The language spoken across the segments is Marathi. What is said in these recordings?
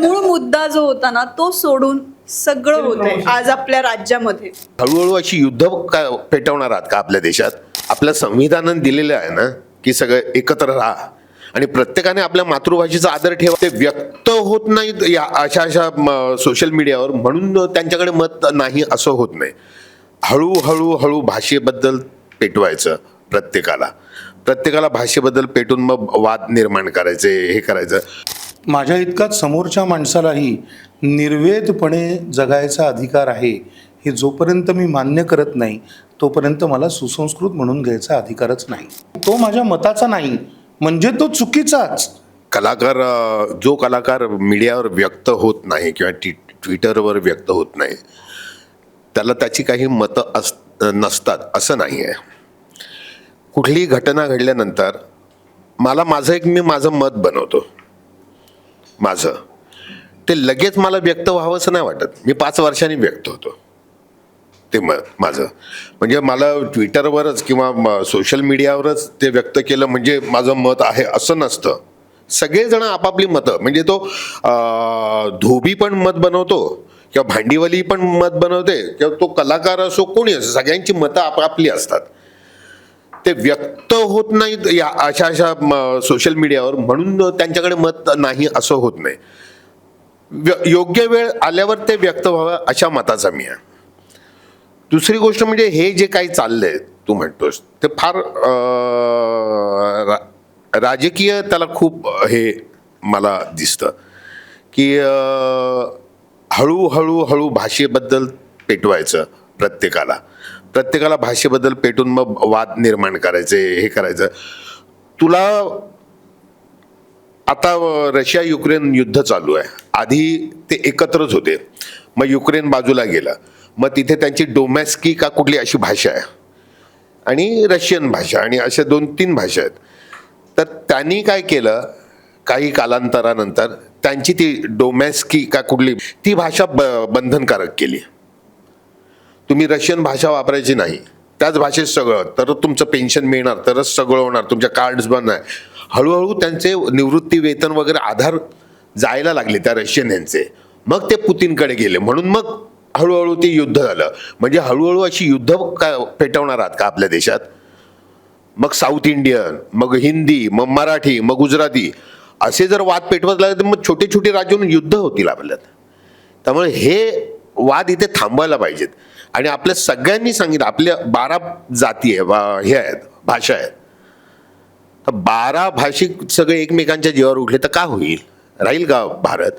मूळ मुद्दा जो होता ना तो सोडून सगळं होतंय आज आपल्या राज्यामध्ये. हळूहळू अशी युद्ध का पेटवणार आहात का आपल्या देशात? आपल्या संविधानानं दिलेलं आहे ना की सगळं एकत्र राहा. आणि प्रत्येकाने आपल्या मातृभाषेचा आदर ठेवा. ते व्यक्त होत नाहीत या अशा अशा सोशल मीडियावर म्हणून त्यांच्याकडे मत नाही असं होत नाही. हळूहळू हळू भाषेबद्दल पेटवायचं प्रत्येकाला. प्रत्येकाला भाषेबद्दल पेटून मग वाद निर्माण करायचे हे करायचं. माझ्या इतकाच समोरच्या माणसालाही निर्वेदपणे जगायचा अधिकार आहे हे जोपर्यंत मी मान्य करत नाही तोपर्यंत मला सुसंस्कृत म्हणून घ्यायचा अधिकारच नाही. तो माझ्या मताचा नाही म्हणजे तो चुकीचाच. कलाकार जो कलाकार मीडियावर व्यक्त होत नाही किंवा ट्वि ट्विटरवर व्यक्त होत नाही त्याला त्याची काही मतं अस नसतात असं नाही आहे कुठलीही घटना घडल्यानंतर मला माझं एक मी माझं मत बनवतो. माझं. ते लगेच मला व्यक्त व्हावं असं नाही वाटत. मी पाच वर्षांनी व्यक्त होतो. ते म माझं. म्हणजे मला ट्विटरवरच किंवा सोशल मीडियावरच ते व्यक्त केलं म्हणजे माझं मत आहे असं नसतं. सगळेजण आपापली मतं. म्हणजे तो धोबी पण मत बनवतो किंवा भांडीवली पण मत बनवते किंवा तो कलाकार असो कोणी असो सगळ्यांची मतं आपापली असतात. ते व्यक्त होत नाहीत या अशा अशा सोशल मीडियावर म्हणून त्यांच्याकडे मत नाही असं होत नाही. व्य- योग्य वेळ आल्यावर ते व्यक्त व्हावं अशा मताचा मी आहे. दुसरी गोष्ट म्हणजे हे जे काही चाललंय तू म्हणतोस ते फार रा- राजकीय त्याला खूप हे मला दिसतं. की हळूहळू हळू भाषेबद्दल पेटवायचं प्रत्येकाला. प्रत्येकाला भाषेबद्दल पेटून मग वाद निर्माण करायचे हे करायचं. तुला आता रशिया युक्रेन युद्ध चालू आहे. आधी ते एकत्रच होते. मग युक्रेन बाजूला गेलं. मग तिथे त्यांची डोमॅस्की का कुठली अशी भाषा आहे? आणि रशियन भाषा आणि अशा दोन तीन भाषा आहेत. तर त्यांनी काय केलं? काही कालांतरानंतर त्यांची ती डोमॅस्की का कुठली ती भाषा ब बंधनकारक केली. तुम्ही रशियन भाषा वापरायची नाही. त्याच भाषेत सगळं तर तुमचं पेन्शन मिळणार तरच सगळं होणार तुमच्या कार्ड्स बंद आहे. हळूहळू त्यांचे निवृत्ती वेतन वगैरे आधार जायला लागले त्या रशियन यांचे. मग ते पुतीनकडे गेले म्हणून मग हळूहळू ते युद्ध झालं. म्हणजे हळूहळू अशी युद्ध का पेटवणार आहात का आपल्या देशात? मग साऊथ इंडियन मग हिंदी मग मराठी मग गुजराती असे जर वाद पेटवत लागले तर मग छोटे छोटे राज्यातून युद्ध होतील आपल्यात. त्यामुळे हे वाद इथे थांबवायला पाहिजेत. आणि आपल्या सगळ्यांनी सांगितलं आपल्या बारा जाती आहे हे आहेत भाषा आहेत. तर बारा भाषिक सगळे एकमेकांच्या जीवावर उठले तर का होईल? राहील का भारत?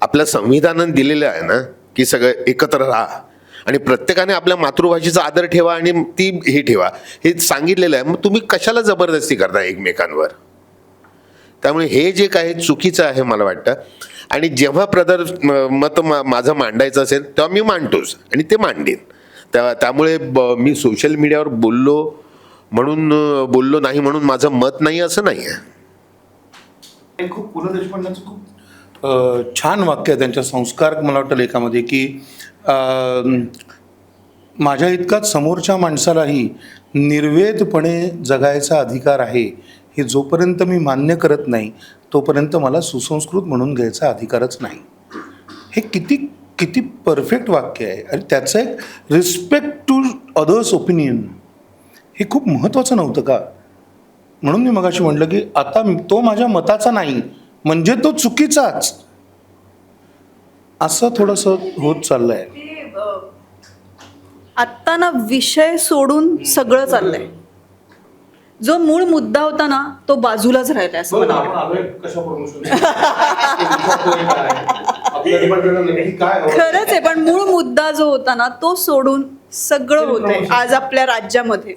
आपल्या संविधानानं दिलेलं आहे ना की सगळं एकत्र राहा. आणि प्रत्येकाने आपल्या मातृभाषेचा आदर ठेवा आणि ती हे ठेवा. हे सांगितलेलं आहे. मग तुम्ही कशाला जबरदस्ती करता एकमेकांवर? त्यामुळे हे जे काही चुकीचं आहे मला वाटतं आणि जेव्हा प्रदर मत मा- माझं मांडायचं असेल तेव्हा मी मांडतोच आणि ते मांडेन. त्या त्यामुळे ब- मी सोशल मीडियावर बोललो म्हणून बोललो नाही म्हणून माझं मत नाही असं नाही आहे हे खूप पु ल देशपांड्यांचं खूप छान वाक्य आहे त्यांच्या संस्कार मला वाटतं लेखामध्ये की माझ्या इतकाच समोरच्या माणसालाही निर्वेदपणे जगायचा अधिकार आहे हे जोपर्यंत मी मान्य करत नाही तोपर्यंत मला सुसंस्कृत म्हणून घ्यायचा अधिकारच नाही. हे किती किती परफेक्ट वाक्य आहे. आणि त्याचं एक रिस्पेक्ट टू अदर्स ओपिनियन हे खूप महत्त्वाचं नव्हतं का? म्हणून मी मगाशी म्हटलं की आता तो माझ्या मताचा नाही म्हणजे तो चुकीचाच. असं थोडंसं होत चाललंय. आत्ता ना विषय सोडून सगळं चाललंय. जो मूळ मुद्दा होता ना तो बाजूलाच राहिलाय असं मला खरंच आहे पण मूळ मुद्दा जो होता ना तो सोडून सगळं होतंय आज आपल्या राज्यामध्ये.